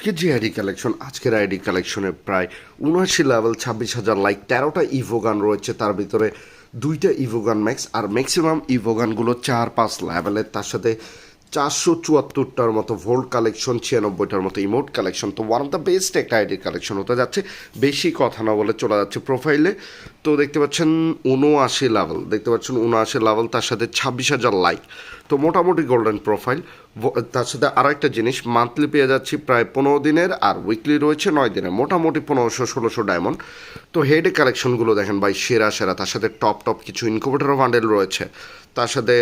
আজকে যে ID collection, আজকের আইডি কালেকশনে প্রায় উনআশি লেভেল ছাব্বিশ হাজার লাইক তেরোটা ইভো গান রয়েছে তার ভিতরে। দুইটা ইভো গান ম্যাক্স আর ম্যাক্সিমাম ইভো গানগুলো চার পাঁচ লেভেলের তার সাথে চারশো চুয়াত্তরটার মতো ভোল্ট কালেকশন ছিয়ানব্বইটার মতো ইমোট কালেকশন তো ওয়ান অফ দ্য বেস্ট একটা আইডি কালেকশন হতে যাচ্ছে। বেশি কথা না বলে চলে যাচ্ছে প্রোফাইলে তো দেখতে পাচ্ছেন উনআশি লেভেল দেখতে পাচ্ছেন উনআশি লেভেল তার সাথে ছাব্বিশ হাজার লাইক তো মোটামুটি গোল্ডেন প্রোফাইল তার সাথে আরও একটা জিনিস মান্থলি পেয়ে যাচ্ছি প্রায় পনেরো দিনের আর উইকলি রয়েছে নয় দিনের। মোটামুটি পনেরোশো, ষোলোশো ডায়মন্ড তো হেড কালেকশনগুলো দেখেন ভাই, সেরা সেরা। তার সাথে টপ টপ কিছু ইনকুবেটারও বান্ডেল রয়েছে। তার সাথে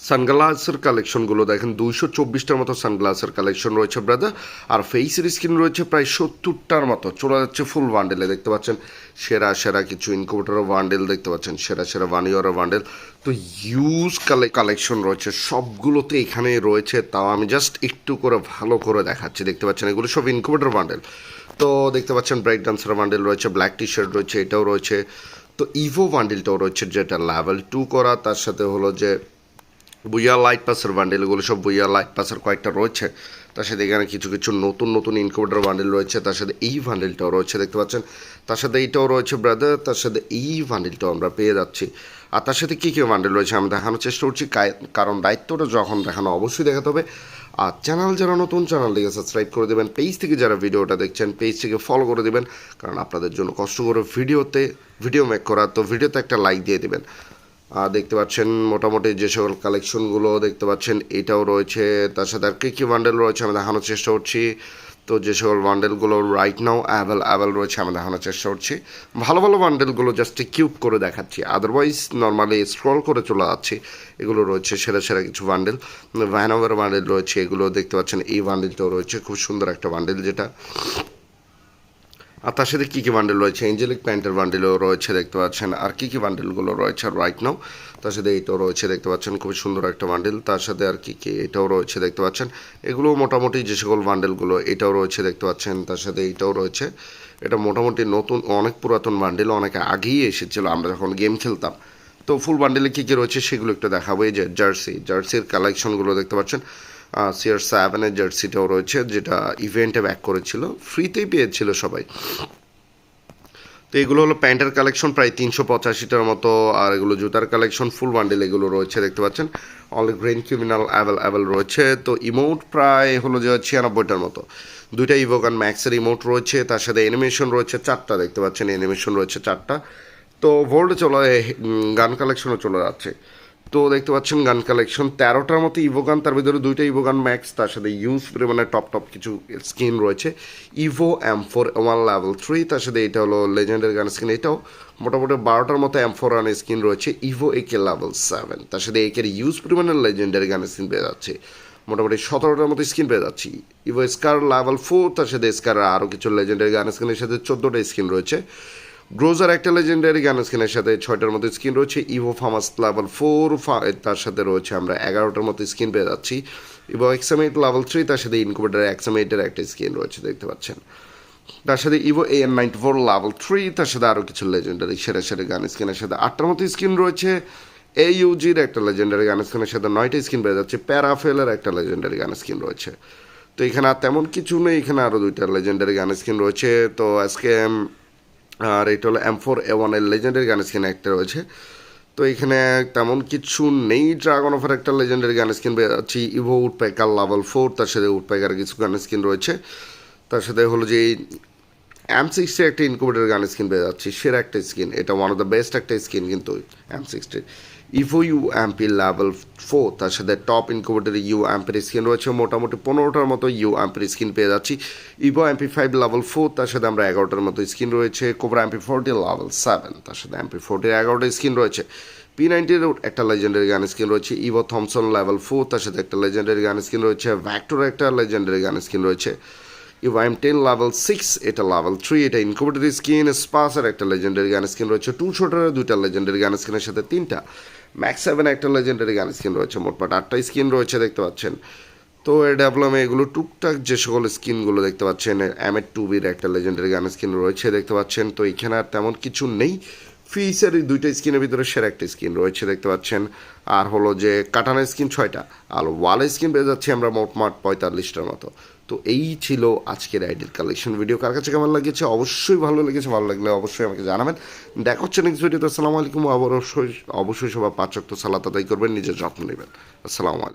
সানগ্লাসের কালেকশনগুলো দেখেন, দুইশো চব্বিশটার মতো সানগ্লাসের কালেকশন রয়েছে ব্রাদার আর ফেসের স্কিন রয়েছে প্রায় সত্তরটার মতো। চলে যাচ্ছে ফুল বান্ডেলে দেখতে পাচ্ছেন? সেরা সেরা কিছু ইনকুবেটারও বান্ডেল দেখতে পাচ্ছেন, সেরা সেরা ভানিওয়ারও বান্ডেল তো ইউজ কালে কালেকশন রয়েছে, সবগুলোতে এখানে রয়েছে। তাও আমি জাস্ট একটু করে ভালো করে দেখাচ্ছি, দেখতে পাচ্ছেন? এগুলো সব ইনকুবেটার বান্ডেল তো দেখতে পাচ্ছেন ব্রেক ডান্সার বান্ডেল রয়েছে ব্ল্যাক টি শার্ট রয়েছে, এটাও রয়েছে। তো ইভো বান্ডেলটাও রয়েছে, যেটা লেভেল টু করা। তার সাথে হলো যে বুইয়া লাইট পাসের বান্ডেল, এগুলো সব বুইয়া লাইট পাসের কয়েকটা রয়েছে। তার সাথে এখানে কিছু কিছু নতুন নতুন ইনকুবেটার বান্ডেল রয়েছে, তার সাথে এই বান্ডেলটাও রয়েছে, দেখতে পাচ্ছেন? তার সাথে এইটাও রয়েছে ব্রাদার তার সাথে এই বান্ডেলটাও আমরা পেয়ে যাচ্ছি। আর তার সাথে কী কী বান্ডেল রয়েছে আমি দেখানোর চেষ্টা করছি কারণ দায়িত্বটা যখন দেখানো অবশ্যই দেখাতে হবে। আর চ্যানেল যারা নতুন চ্যানেল চ্যানেলটিকে সাবস্ক্রাইব করে দেবেন পেজ থেকে যারা ভিডিওটা দেখছেন পেজ থেকে ফলো করে দেবেন, কারণ আপনাদের জন্য কষ্ট করে ভিডিওতে ভিডিও মেক করা, তো ভিডিওতে একটা লাইক দিয়ে দেবেন। আর দেখতে পাচ্ছেন মোটামুটি যে সকল কালেকশনগুলো দেখতে পাচ্ছেন, এটাও রয়েছে। তার সাথে আর কী কী বান্ডেল রয়েছে আমি দেখানোর চেষ্টা করছি। তো যে সকল বান্ডেলগুলো রাইট নাও অ্যাভেল অ্যাভেল রয়েছে আমি দেখানোর চেষ্টা করছি। ভালো ভালো বান্ডেলগুলো জাস্ট কিউব করে দেখাচ্ছি। আদারওয়াইজ নর্মালি স্ক্রল করে চলে যাচ্ছি। এগুলো রয়েছে সেরা সেরা কিছু বান্ডেল ভ্যানোভার বান্ডেল রয়েছে, এগুলো দেখতে পাচ্ছেন, এই বান্ডেলটাও রয়েছে। খুব সুন্দর একটা বান্ডেল যেটা। আর তার সাথে কী কী বান্ডেল রয়েছে? এঞ্জেলিক প্যান্টের বান্ডেলও রয়েছে, দেখতে পাচ্ছেন। আর কী কী বান্ডেলগুলো রয়েছে রাইট নাও তার সাথে এইটাও রয়েছে, দেখতে পাচ্ছেন। খুব সুন্দর একটা বান্ডেল তার সাথে আর কী কী এটাও রয়েছে, দেখতে পাচ্ছেন। এগুলো মোটামুটি যে সকল বান্ডেলগুলো এটাও রয়েছে, দেখতে পাচ্ছেন। তার সাথে এইটাও রয়েছে। এটা মোটামুটি নতুন, অনেক পুরাতন বান্ডেল অনেক আগেই এসেছিল। আমরা যখন গেম খেলতাম। তো ফুল বান্ডেলে কী কী রয়েছে, সেগুলো একটু দেখাবো। এই যে জার্সি জার্সির কালেকশনগুলো দেখতে পাচ্ছেন। সিআর সেভেনের জার্সিটাও রয়েছে, যেটা ইভেন্টে ব্যাক করেছিল। ফ্রিতেই পেয়েছিল সবাই। তো এগুলো হলো প্যান্টের কালেকশন প্রায় তিনশো পঁচাশিটার মতো, আর এগুলো জুতার কালেকশন ফুল বান্ডেল এগুলো রয়েছে, দেখতে পাচ্ছেন। All green criminal avail avail রয়েছে। তো ইমোট প্রায় হলো যে ছিয়ানব্বইটার মতো। দুইটা ইভোগান ম্যাক্সের ইমোট রয়েছে, তার সাথে অ্যানিমেশন রয়েছে চারটা, দেখতে পাচ্ছেন অ্যানিমেশন রয়েছে চারটা। তো ভোল্ট চলে গান কালেকশনও চলে যাচ্ছে। তো দেখতে পাচ্ছেন গান কালেকশন তেরোটার মতো ইভো গান, তার ভিতরে দুইটা ইভো গান ম্যাক্স তার সাথে ইউজ পরিমাণে টপ টপ কিছু স্কিন রয়েছে। Evo M four one level three তার সাথে এটা হলো লেজেন্ডের গান স্কিন এটাও মোটামুটি বারোটার মতো এম ফোর রান স্কিন রয়েছে ইভো একে লেভেল সেভেন তার সাথে একের ইউজ পরিমাণের লেজেন্ডের গান স্কিন পেয়ে যাচ্ছে। মোটামুটি সতেরোটার মতো স্কিন পেয়ে যাচ্ছি। ইভো স্কার লেভেল ফোর তার সাথে স্কার আরও কিছু লেজেন্ডের গান স্কিনের সাথে চোদ্দোটা স্কিন রয়েছে। গ্রোজার একটা লেজেন্ডারি গান স্কিনের সাথে ছয়টার মতো স্কিন রয়েছে ইভো ফার্মাস লেভেল ফোর তার সাথে রয়েছে আমরা এগারোটার মতো স্কিন পেয়ে যাচ্ছি। ইভো এক্সামেট লেভেল থ্রি তার সাথে ইনকুবেটার এক্সামেটের একটা স্কিন রয়েছে, দেখতে পাচ্ছেন। তার সাথে evo A N ninety four level three তার সাথে আরও কিছু লেজেন্ডারি সেরা সেরা গান স্কিনের সাথে আটটার মতো স্কিন রয়েছে এ ইউজির একটা লেজেন্ডারি গান স্কিনের সাথে নয়টা স্কিন পেয়ে যাচ্ছে প্যারাফেলের একটা লেজেন্ডারি গান স্কিন রয়েছে। তো এখানে আর তেমন কিছু নেই, এখানে আরও দুইটা লেজেন্ডারি গান স্কিন রয়েছে, তো আজকে আর এটা হলো এম ফোর এ ওয়ানের লেজেন্ডারি গান স্কিন একটা রয়েছে। তো এখানে তেমন কিছু নেই ড্রাগন অফার একটা লেজেন্ডারি গান স্কিন যাচ্ছি। ইভো উডপ্যাকার লেভেল ফোর তার সাথে উডপ্যাকার কিছু গান স্কিন রয়েছে। তার সাথে হলো যে এম সিক্সটি একটা ইনকুবেটার গান স্কিন পেয়ে যাচ্ছি, সেরা একটা স্কিন এটা ওয়ান অফ দ্য বেস্ট একটা স্কিন কিন্তু M sixty evo UMP level four তার সাথে টপ ইনকুবেটার ইউ অ্যাম্পের স্কিন রয়েছে, মোটামুটি পনেরোটার মতো ইউ অ্যাম্পের স্কিন পেয়ে যাচ্ছি। Evo MP five level four তার সাথে আমরা এগারোটার মতো স্কিন রয়েছে। Cobra MP forty level seven তার সাথে এমপি ফোরটির এগারোটা স্কিন রয়েছে। পি নাইনটির একটা লেজেন্ডারি গান স্কিন রয়েছে। ইভো থমসন লেভেল ফোর তার সাথে একটা লেজেন্ডারি গান স্কিন রয়েছে। ভ্যাক্টর একটা লেজেন্ডারি গান স্কিন রয়েছে। Evo M ten level six এটা লেভেল থ্রি এটা ইনকুবেটারি স্কিন স্পাসের একটা লেজেন্ডারি গান স্কিন রয়েছে টু শোটারের দুইটা লেজেন্ডারি গান স্কিনের সাথে তিনটা। ম্যাক্স সেভেন একটা লেজেন্ডারি গান স্কিন রয়েছে মোটমাট আটটা স্কিন রয়েছে, দেখতে পাচ্ছেন। তো এর ডেভেলপে এগুলো টুকটাক যে সকল স্কিনগুলো দেখতে পাচ্ছেন এম এর টু বির একটা লেজেন্ডারি গান স্কিন রয়েছে, দেখতে পাচ্ছেন। তো এখানে আর তেমন কিছু নেই। ফিসের দুইটা স্কিনের ভিতরে সেরা একটা স্কিন রয়েছে, দেখতে পাচ্ছেন। আর হলো যে কাটানো স্কিন ছয়টা, আর ওয়াল স্কিন পেয়ে যাচ্ছি আমরা মোটমাট পঁয়তাল্লিশটার মতো। তো এই ছিল আজকের আইডির কালেকশন ভিডিও কার কাছে কেমন লাগেছে? অবশ্যই ভালো লেগেছে। ভালো লাগলে অবশ্যই আমাকে জানাবেন। দেখা হচ্ছে নেক্সট ভিডিওতে আসসালামু আলাইকুম। অবশ্যই অবশ্যই সবাই পাঁচ তো সালাত আদায় করবেন। নিজের যত্ন নেবেন। আসসালামু আলাইকুম।